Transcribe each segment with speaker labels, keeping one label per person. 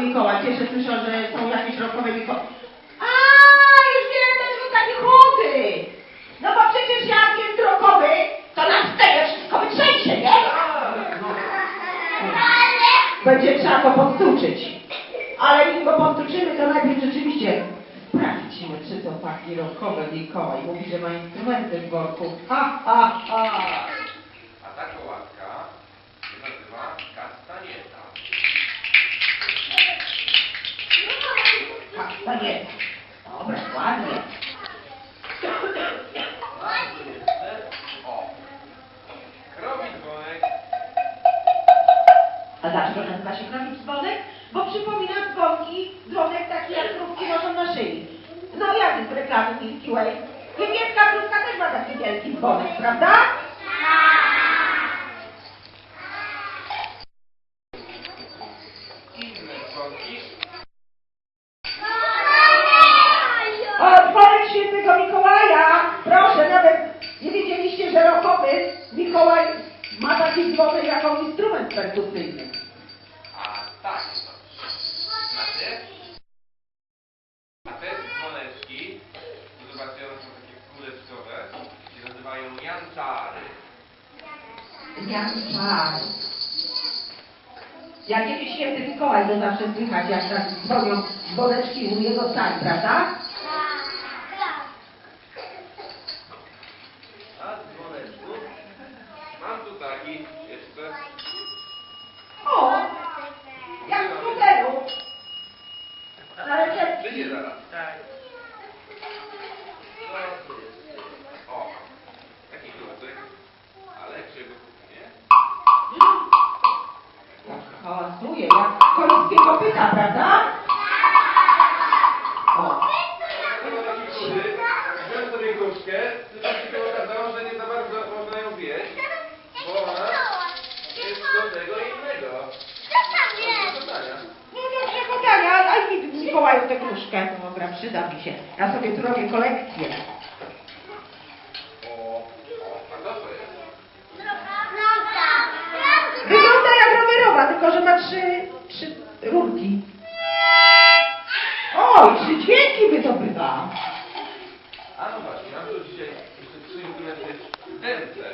Speaker 1: Rokowy Mikołaj? Cieszę słyszę, że są jakieś rokowe Mikołaj. A, już wiem, dlaczego takie chody. No bo przecież jak jest rokowy, to nas wtedy wszystko wytrzęsie, nie? Będzie trzeba go podtuczyć. Ale nim go podtuczymy, to najpierw rzeczywiście sprawdźmy, czy to taki rokowy Mikołaj. Mówi, że ma instrumenty w worku. Ha, ha, ha.
Speaker 2: A ta kołatka się nazywa kastanieta.
Speaker 1: Kastanieta. Dobra, ładnie.
Speaker 2: Krowi dzwonek.
Speaker 1: A dlaczego nazywa się krowic dzwonek? Bo przypomina dzwonki, dzwonek taki jak krówki noszą na szyi. No jak jest reklamy Milky Way? Niemiecka krówka też ma taki wielki dzwonek, prawda?
Speaker 2: Inne dzwonki.
Speaker 1: O, dzwonek świętego Mikołaja! Proszę, nawet nie wiedzieliście, że rokowy Mikołaj ma taki dzwonek jako perkusyjny.
Speaker 2: A tak. Znacie? A te dzwoneczki, tu zobaczcie, one są takie kuleczkowe, się nazywają janczary.
Speaker 1: Janczar. Jak jakiś święty Mikołaj, to zawsze słychać, jak tak dzwonią dzwoneczki u jego sali, prawda?
Speaker 2: A dzwoneczku. Mam tu taki jeszcze.
Speaker 1: O! Jak w hotelu. Na
Speaker 2: zaraz. Tak. Co jest? O! Taki kluczek. Ale czego nie?
Speaker 1: Hałasuje, jak końskiego pyta, prawda? O!
Speaker 2: Tego taki kurzy. Wziąłem sobie gruszkę, tylko się okazało, że nie za bardzo można ją zjeść, bo ona jest do tego innego. Do zadania.
Speaker 1: No dobrze, podania, a mi No Dobra, przyda mi się. Ja sobie tu robię kolekcję.
Speaker 2: O, o, a to co jest?
Speaker 1: Wygląda jak rowerowa, tylko że ma trzy, trzy rurki. Oj, trzy dźwięki wydobywa.
Speaker 2: A no właśnie, mam tu dzisiaj jeszcze trzy instrumenty dęte.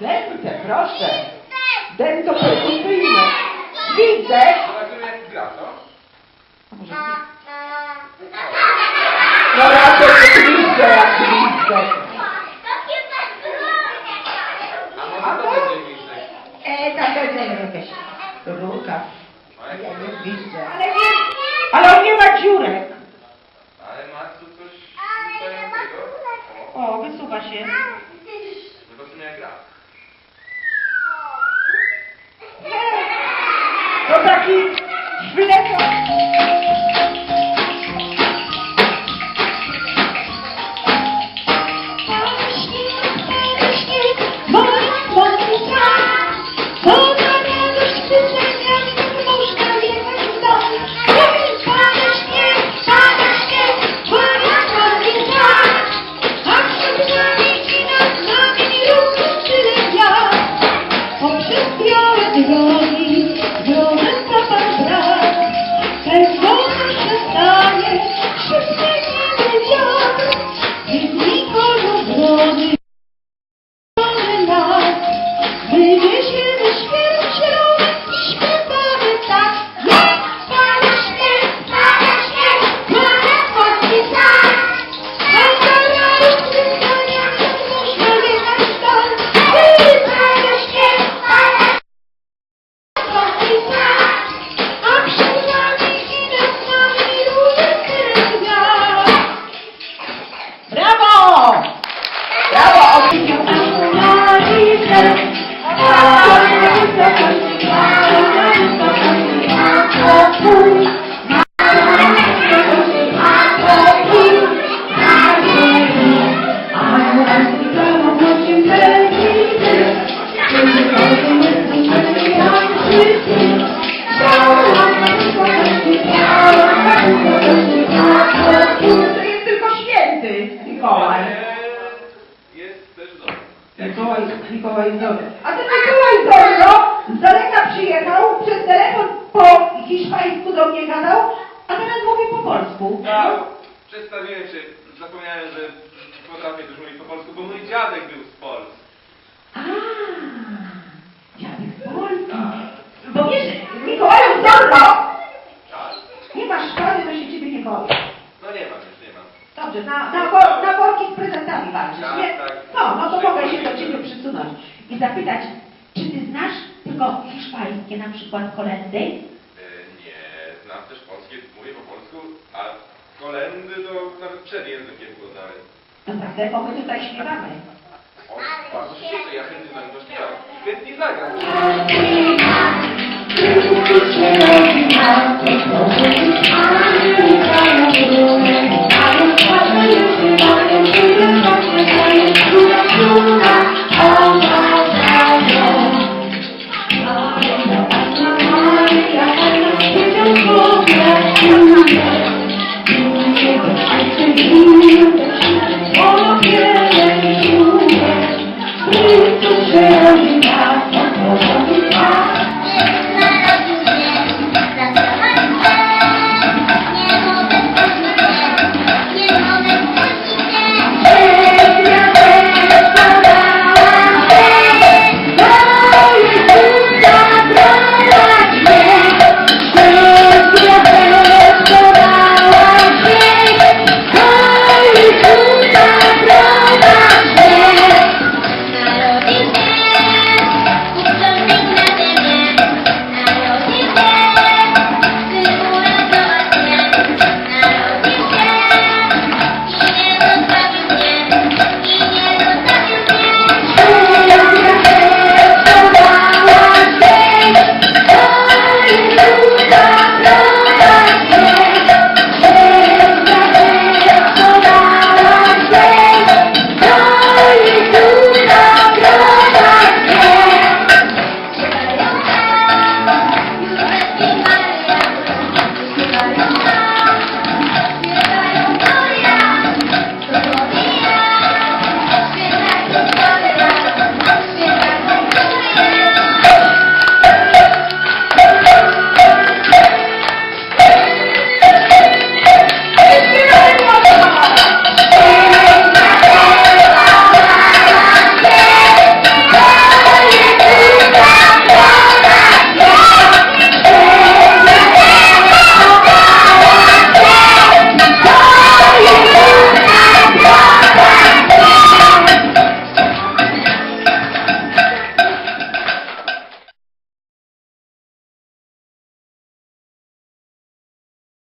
Speaker 1: Dęte, proszę. Dęto perkusyjne. Widzę.
Speaker 2: Zobaczymy jak gra to.
Speaker 1: A może No raczej widzę, jak widzę.
Speaker 2: A może to będzie niżej.
Speaker 1: E, tam będzie jakaś rurka. Ja nie widzę. Ale nie, ale on nie ma dziurek.
Speaker 2: Ale ma tu coś wystającego. O,
Speaker 1: O, wysuwa się.
Speaker 2: zobaczymy jak gra.
Speaker 1: To taki Je suis d'accord. Mikołaj.
Speaker 2: Jest też dobry.
Speaker 1: Mikołaj, Mikołaj Zdrowy. A ten Mikołaj Zdrowy z daleka przyjechał, przez telefon po hiszpańsku do mnie gadał, a teraz mówi polsku.
Speaker 2: Ja przedstawiłem się, zapomniałem, że potrafię też mówić po polsku, bo mój dziadek był z Polski.
Speaker 1: A, dziadek z Polski. Bo wiesz, Mikołaju Zorro,
Speaker 2: Tak?
Speaker 1: nie masz szkoły, to się ciebie nie boję.
Speaker 2: No nie mam już, nie mam.
Speaker 1: Dobrze, na, na, wor- na worki z prezentami walczysz,
Speaker 2: Tak,
Speaker 1: nie?
Speaker 2: tak.
Speaker 1: No, no to mogę się do ciebie przysunąć i zapytać, czy ty znasz tylko hiszpańskie na przykład kolendy?
Speaker 2: E, nie, znam też polskie, mówię po polsku, a kolendy to nawet przed językiem poznałem.
Speaker 1: Naprawdę, bo my tutaj śpiewamy.
Speaker 2: O, bardzo się cieszę, ja chętnie będę śpiewał. Chętnie zagram.
Speaker 1: Thank you.